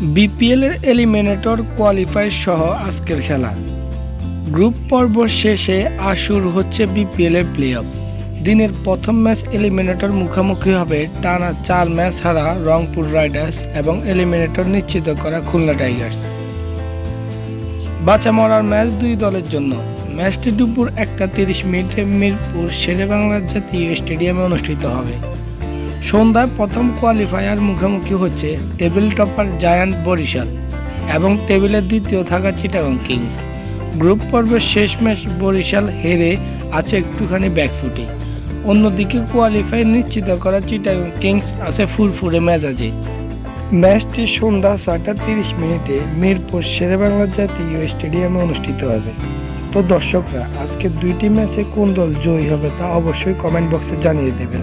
BPL এর eliminator qualify সহ আজকের খেলা। গ্রুপ পর্ব শেষে আসুর হচ্ছে বিপিএল এর প্লে অফ দিনের প্রথম ম্যাচ এলিমিনেটর মুখোমুখি হবে টানা চার ম্যাচ হারা রংপুর রাইডার্স এবং এলিমিনেটর নিশ্চিত করা খুলনা টাইগার্স বাঁচা মরার ম্যাচ দুই দলের জন্য। ম্যাচটি দুপুর একটা তিরিশ মিনিটে মিরপুর শেরেবাংলা জাতীয় স্টেডিয়ামে অনুষ্ঠিত হবে। সন্ধ্যায় প্রথম কোয়ালিফায়ার মুখোমুখি হচ্ছে টেবিল টপার জায়ান্ট বরিশাল এবং টেবিলের দ্বিতীয় থাকা চিটাগং কিংস গ্রুপ পর্বের শেষ ম্যাচ বরিশাল হেরে আছে একটুখানি ব্যাকফুটে অন্যদিকে কোয়ালিফাই নিশ্চিত করা চিটাগং কিংস আছে ফুরফুরে মেজাজে। ম্যাচটি সন্ধ্যা ছয়টা তিরিশ মিনিটে মিরপুর শেরেবাংলা জাতীয় স্টেডিয়ামে অনুষ্ঠিত হবে। তো দর্শকরা আজকে দুইটি ম্যাচে কোন দল জয়ী হবে তা অবশ্যই কমেন্ট বক্সে জানিয়ে দেবেন।